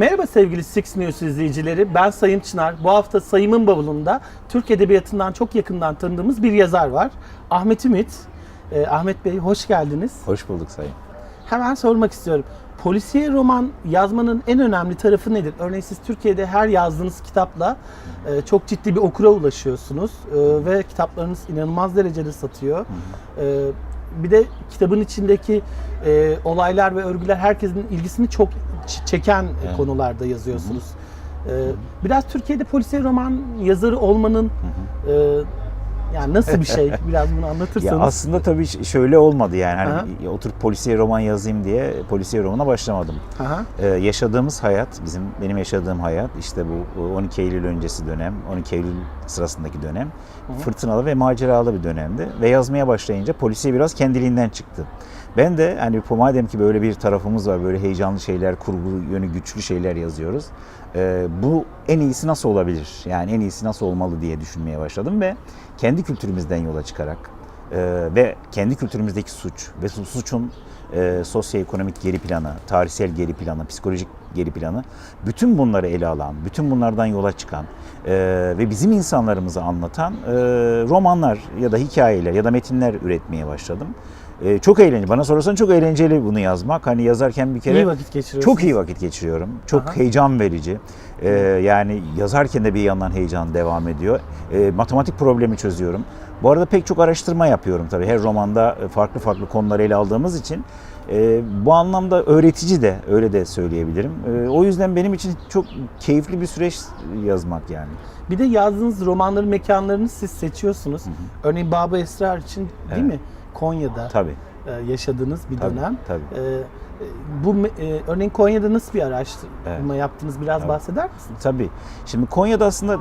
Merhaba sevgili Six News izleyicileri. Ben Sayın Çınar. Bu hafta Sayım'ın bavulunda Türk Edebiyatı'ndan çok yakından tanıdığımız bir yazar var. Ahmet Ümit. Ee, Ahmet Bey hoş geldiniz. Hoş bulduk sayın. Hemen sormak istiyorum. Polisiye roman yazmanın en önemli tarafı nedir? Örneğin siz Türkiye'de her yazdığınız kitapla e, çok ciddi bir okura ulaşıyorsunuz E, ve kitaplarınız inanılmaz derecede satıyor. E, bir de kitabın içindeki e, olaylar ve örgüler herkesin ilgisini çok çeken Evet. konularda yazıyorsunuz. E, biraz Türkiye'de polisiye roman yazarı olmanın e, yani nasıl bir şey? Biraz bunu anlatırsanız. Ya aslında tabii şöyle olmadı yani Aha. hani oturup polisiye roman yazayım diye polisiye romana başlamadım. Aha. Ee, yaşadığımız hayat, bizim benim yaşadığım hayat işte bu 12 Eylül öncesi dönem, 12 Eylül sırasındaki dönem fırtınalı ve maceralı bir dönemdi ve yazmaya başlayınca polisiye biraz kendiliğinden çıktı. Ben de hani madem ki böyle bir tarafımız var, böyle heyecanlı şeyler, kurgu yönü güçlü şeyler yazıyoruz. e, bu en iyisi nasıl olabilir? Yani en iyisi nasıl olmalı diye düşünmeye başladım ve kendi kültürümüzden yola çıkarak e, ve kendi kültürümüzdeki suç ve su- suçun e, sosyoekonomik geri planı, tarihsel geri planı, psikolojik geri planı bütün bunları ele alan, bütün bunlardan yola çıkan e, ve bizim insanlarımızı anlatan e, romanlar ya da hikayeler ya da metinler üretmeye başladım. E, çok eğlenceli. Bana sorarsan çok eğlenceli bunu yazmak. Hani yazarken bir kere İyi vakit çok iyi vakit geçiriyorum. Çok Aha. heyecan verici. Ee, yani yazarken de bir yandan heyecan devam ediyor. Ee, matematik problemi çözüyorum. Bu arada pek çok araştırma yapıyorum tabii. Her romanda e, farklı farklı konuları ele aldığımız için. e, bu anlamda öğretici de öyle de söyleyebilirim. E, o yüzden benim için çok keyifli bir süreç yazmak yani. Bir de yazdığınız romanların mekanlarını siz seçiyorsunuz. Örneğin Baba Esrar için değil Evet. mi? Konya'da Tabii. e, yaşadığınız bir Tabii, dönem. tabii. E, e, bu örneğin Konya'da nasıl bir araştırma Evet. yaptınız? Biraz Evet. bahseder misiniz? Tabii. Şimdi Konya'da aslında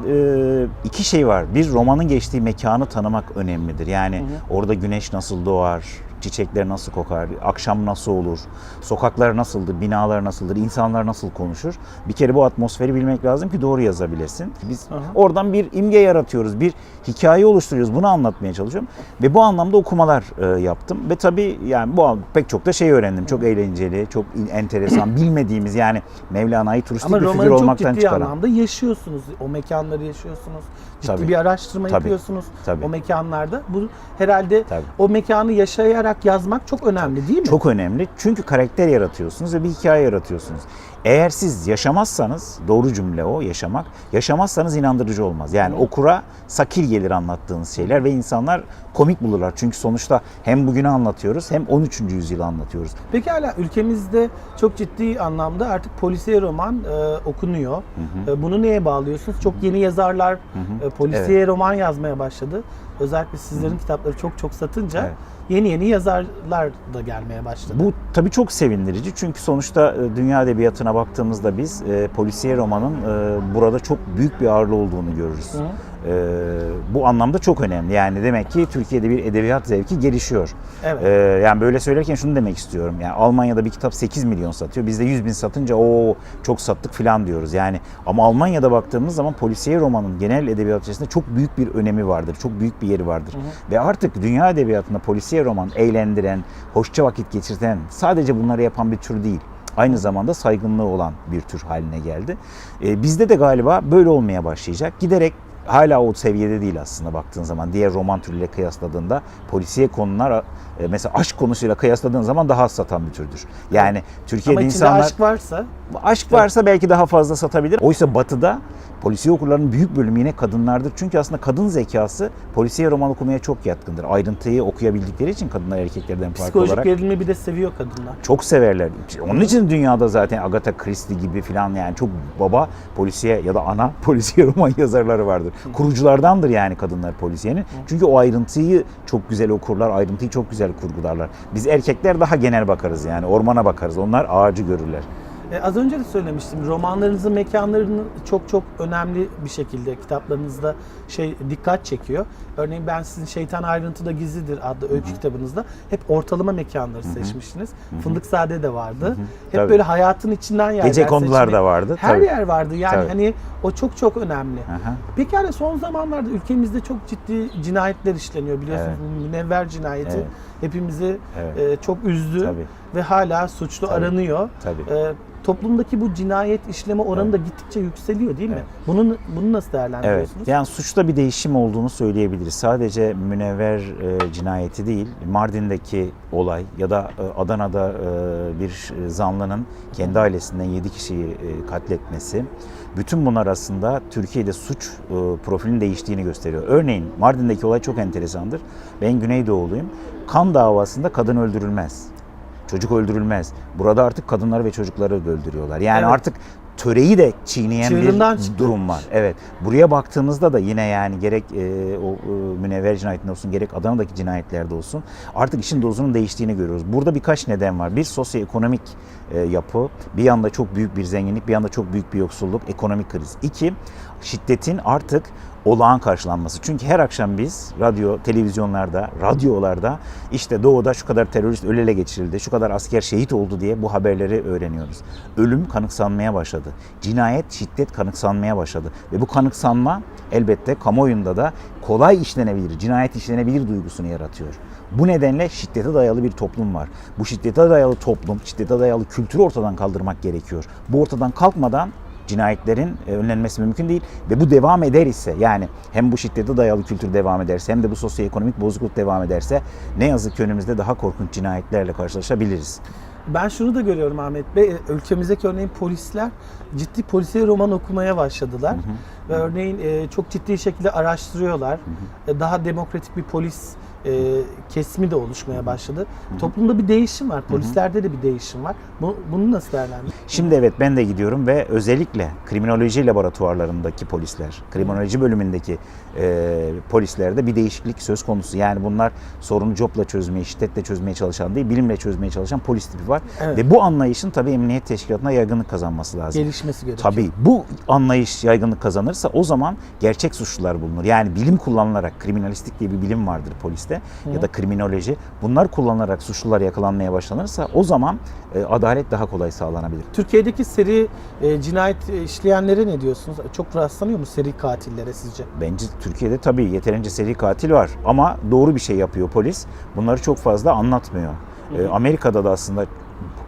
iki şey var. Bir romanın geçtiği mekanı tanımak önemlidir. Yani Hı hı. orada güneş nasıl doğar, çiçekler nasıl kokar, akşam nasıl olur, sokaklar nasıldır, binalar nasıldır, insanlar nasıl konuşur. Bir kere bu atmosferi bilmek lazım ki doğru yazabilesin. Biz Aha. oradan bir imge yaratıyoruz, bir hikaye oluşturuyoruz. Bunu anlatmaya çalışıyorum. Ve bu anlamda okumalar e, yaptım. Ve tabii yani bu pek çok da şey öğrendim. Çok eğlenceli, çok enteresan, bilmediğimiz yani Mevlana'yı turistik Ama bir figür romanı çok olmaktan ciddi çıkaran. anlamda yaşıyorsunuz. O mekanları yaşıyorsunuz. Ciddi Tabii. bir araştırma Tabii. yapıyorsunuz Tabii. o mekanlarda. Bu herhalde Tabii. o mekanı yaşayarak yazmak çok önemli değil mi? Çok önemli. Çünkü karakter yaratıyorsunuz ve bir hikaye yaratıyorsunuz. Eğer siz yaşamazsanız, doğru cümle o yaşamak, yaşamazsanız inandırıcı olmaz. Yani okura sakil gelir anlattığınız şeyler ve insanlar komik bulurlar. Çünkü sonuçta hem bugünü anlatıyoruz hem 13. yüzyılı anlatıyoruz. Peki hala ülkemizde çok ciddi anlamda artık polisiye roman e, okunuyor. E, bunu neye bağlıyorsunuz? Çok yeni yazarlar e, polisiye roman yazmaya başladı. Özellikle sizlerin kitapları çok çok satınca Evet. yeni yeni yazarlar da gelmeye başladı. Bu tabii çok sevindirici çünkü sonuçta e, dünya edebiyatına baktığımızda biz e, polisiye romanın e, burada çok büyük bir ağırlığı olduğunu görürüz. Hı. E, bu anlamda çok önemli. Yani demek ki Türkiye'de bir edebiyat zevki gelişiyor. Evet. E, yani böyle söylerken şunu demek istiyorum. Yani Almanya'da bir kitap 8 milyon satıyor. Bizde 100 bin satınca o çok sattık falan diyoruz. Yani ama Almanya'da baktığımız zaman polisiye romanın genel edebiyat içerisinde çok büyük bir önemi vardır. Çok büyük bir yeri vardır. Ve artık dünya edebiyatında polisiye roman eğlendiren, hoşça vakit geçirten, sadece bunları yapan bir tür değil aynı zamanda saygınlığı olan bir tür haline geldi. Ee, bizde de galiba böyle olmaya başlayacak. Giderek hala o seviyede değil aslında baktığın zaman. Diğer roman türüyle kıyasladığında polisiye konular e, mesela aşk konusuyla kıyasladığın zaman daha az satan bir türdür. Yani Türkiye'de Ama içinde insanlar aşk varsa aşk varsa belki daha fazla satabilir. Oysa batıda polisiye okurların büyük bölümü yine kadınlardır. Çünkü aslında kadın zekası polisiye roman okumaya çok yatkındır. Ayrıntıyı okuyabildikleri için kadınlar erkeklerden farklı psikolojik olarak gerilimi bir de seviyor kadınlar. çok severler. Onun için dünyada zaten Agatha Christie gibi filan yani çok baba polisiye ya da ana polisiye roman yazarları vardır. Kuruculardandır yani kadınlar polisiyenin. Çünkü o ayrıntıyı çok güzel okurlar, ayrıntıyı çok güzel kurgularlar. Biz erkekler daha genel bakarız yani ormana bakarız. Onlar ağacı görürler. E, az önce de söylemiştim. Romanlarınızın mekanlarını çok çok önemli bir şekilde kitaplarınızda şey dikkat çekiyor. Örneğin ben sizin Şeytan Ayrıntıda Gizlidir adlı öykü kitabınızda hep ortalama mekanları seçmiştiniz. Fındıkzade de vardı. Hep Tabii. böyle hayatın içinden yerler Gece kondular seçmek. da vardı. Her tabii. yer vardı. Yani Tabii. hani o çok çok önemli. Aha. Peki hani son zamanlarda ülkemizde çok ciddi cinayetler işleniyor biliyorsunuz. Evet. Münevver cinayeti Evet. Hepimizi Evet. e, çok üzdü Tabii. ve hala suçlu Tabii. aranıyor. Tabii. E, toplumdaki bu cinayet işleme oranı da gittikçe yükseliyor değil mi? Evet. Bunu bunu nasıl Evet. değerlendiriyorsunuz? Yani suçta bir değişim olduğunu söyleyebiliriz. Sadece münevver e, cinayeti değil, Mardin'deki olay ya da e, Adana'da e, bir zanlının kendi ailesinden 7 kişiyi e, katletmesi. Bütün bunlar aslında Türkiye'de suç e, profilinin değiştiğini gösteriyor. Örneğin Mardin'deki olay çok enteresandır. Ben Güneydoğuluyum. Kan davasında kadın öldürülmez. Çocuk öldürülmez. Burada artık kadınları ve çocukları da öldürüyorlar. Yani Evet. artık töreyi de çiğneyen Çığırından bir çıktı. durum var. Evet. Buraya baktığımızda da yine yani gerek e, o e, münevver cinayetinde olsun gerek Adana'daki cinayetlerde olsun artık işin dozunun değiştiğini görüyoruz. Burada birkaç neden var. Bir sosyoekonomik e, yapı, bir yanda çok büyük bir zenginlik, bir yanda çok büyük bir yoksulluk, ekonomik kriz. İki, şiddetin artık olağan karşılanması. Çünkü her akşam biz radyo, televizyonlarda, radyolarda işte doğuda şu kadar terörist öl ele geçirildi, şu kadar asker şehit oldu diye bu haberleri öğreniyoruz. Ölüm kanıksanmaya başladı. Cinayet, şiddet kanıksanmaya başladı. Ve bu kanıksanma elbette kamuoyunda da kolay işlenebilir, cinayet işlenebilir duygusunu yaratıyor. Bu nedenle şiddete dayalı bir toplum var. Bu şiddete dayalı toplum, şiddete dayalı kültürü ortadan kaldırmak gerekiyor. Bu ortadan kalkmadan cinayetlerin e, önlenmesi mümkün değil ve bu devam eder ise yani hem bu şiddete dayalı kültür devam ederse hem de bu sosyoekonomik bozukluk devam ederse ne yazık ki önümüzde daha korkunç cinayetlerle karşılaşabiliriz. Ben şunu da görüyorum Ahmet Bey, ülkemizdeki örneğin polisler ciddi polisiye roman okumaya başladılar. Ve örneğin e, çok ciddi şekilde araştırıyorlar. E, Daha demokratik bir polis e, kesimi de oluşmaya başladı. Toplumda bir değişim var, polislerde de bir değişim var. Bu, bunu nasıl değerlendiriyorsunuz? Şimdi evet ben de gidiyorum ve özellikle kriminoloji laboratuvarlarındaki polisler, kriminoloji bölümündeki e, polislerde bir değişiklik söz konusu. Yani bunlar sorunu copla çözmeye, şiddetle çözmeye çalışan değil, bilimle çözmeye çalışan polis tipi var. Evet. Ve bu anlayışın tabii emniyet teşkilatına yaygınlık kazanması lazım. Gelişmesi gerekiyor. Tabii bu anlayış yaygınlık kazanırsa o zaman gerçek suçlular bulunur. Yani bilim kullanılarak kriminalistik diye bir bilim vardır poliste ya da kriminoloji. Bunlar kullanılarak suçlular yakalanmaya başlanırsa o zaman e, adalet daha kolay sağlanabilir. Türkiye'deki seri e, cinayet işleyenlere ne diyorsunuz? Çok rastlanıyor mu seri katillere sizce? Bence Türkiye'de tabii yeterince seri katil var ama doğru bir şey yapıyor polis. Bunları çok fazla anlatmıyor. E, Amerika'da da aslında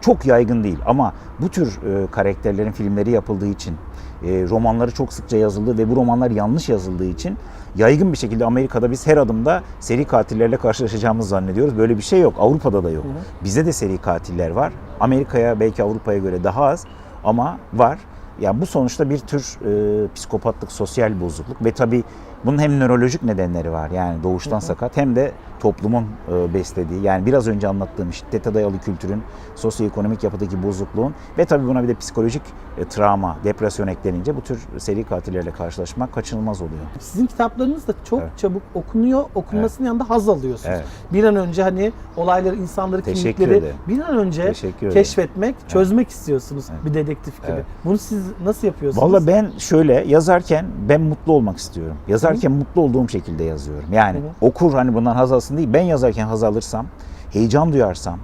çok yaygın değil ama bu tür e, karakterlerin filmleri yapıldığı için, e, romanları çok sıkça yazıldığı ve bu romanlar yanlış yazıldığı için yaygın bir şekilde Amerika'da biz her adımda seri katillerle karşılaşacağımızı zannediyoruz. Böyle bir şey yok. Avrupa'da da yok. Bizde de seri katiller var. Amerika'ya belki Avrupa'ya göre daha az ama var. Ya bu sonuçta bir tür e, psikopatlık, sosyal bozukluk ve tabii bunun hem nörolojik nedenleri var. Yani doğuştan sakat hem de toplumun e, beslediği yani biraz önce anlattığım şiddete dayalı kültürün, sosyoekonomik yapıdaki bozukluğun ve tabii buna bir de psikolojik e, travma, depresyon eklenince bu tür seri katillerle karşılaşmak kaçınılmaz oluyor. Sizin kitaplarınız da çok Evet. çabuk okunuyor. Okunmasının yanında haz alıyorsunuz. Evet. Bir an önce hani olayları, insanları, Teşekkür kimlikleri ederim. bir an önce keşfetmek, çözmek istiyorsunuz Evet. bir dedektif gibi. Evet. Bunu siz nasıl yapıyorsunuz? Valla ben şöyle yazarken ben mutlu olmak istiyorum. Yazarken mutlu olduğum şekilde yazıyorum. Yani Hı hı. okur hani bundan haz alsın değil. Ben yazarken haz alırsam, heyecan duyarsam,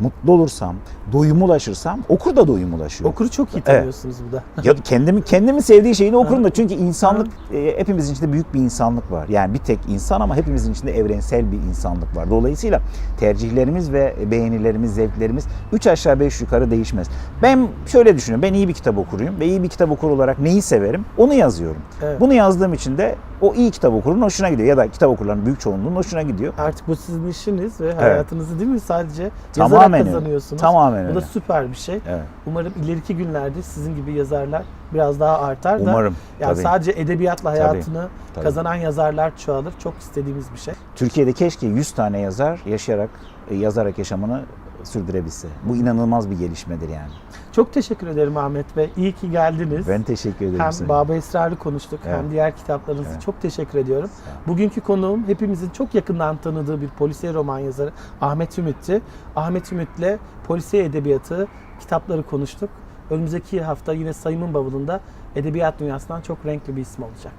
mutlu olursam, doyum ulaşırsam okur da doyum ulaşıyor. Okuru çok iyi tanıyorsunuz bu da. ya kendimi kendimi sevdiği şeyini okurum da çünkü insanlık e, hepimizin içinde büyük bir insanlık var. Yani bir tek insan ama hepimizin içinde evrensel bir insanlık var. Dolayısıyla tercihlerimiz ve beğenilerimiz, zevklerimiz üç aşağı beş yukarı değişmez. Ben şöyle düşünüyorum. Ben iyi bir kitap okuruyum ve iyi bir kitap okur olarak neyi severim? Onu yazıyorum. Evet. Bunu yazdığım için de o iyi kitap okurun hoşuna gidiyor ya da kitap okurların büyük çoğunluğunun hoşuna gidiyor. Artık bu sizin işiniz ve hayatınızı değil mi sadece Tamamen yazarak öyle. kazanıyorsunuz. Tamamen Bu da öyle. süper bir şey. Evet. Umarım ileriki günlerde sizin gibi yazarlar biraz daha artar da Umarım. yani tabii. sadece edebiyatla hayatını tabii. kazanan yazarlar çoğalır. Çok istediğimiz bir şey. Türkiye'de keşke 100 tane yazar yaşayarak, e, yazarak yaşamını sürdürebilse. Bu inanılmaz bir gelişmedir yani. Çok teşekkür ederim Ahmet Bey. İyi ki geldiniz. Ben teşekkür ederim. hem. Baba Esrar'ı konuştuk Evet. hem diğer kitaplarınızı Evet. çok teşekkür ediyorum. Bugünkü konuğum hepimizin çok yakından tanıdığı bir polisiye roman yazarı Ahmet Ümit'ti. Ahmet Ümit'le polisiye edebiyatı kitapları konuştuk. Önümüzdeki hafta yine Sayımın Bavulu'nda edebiyat dünyasından çok renkli bir isim olacak.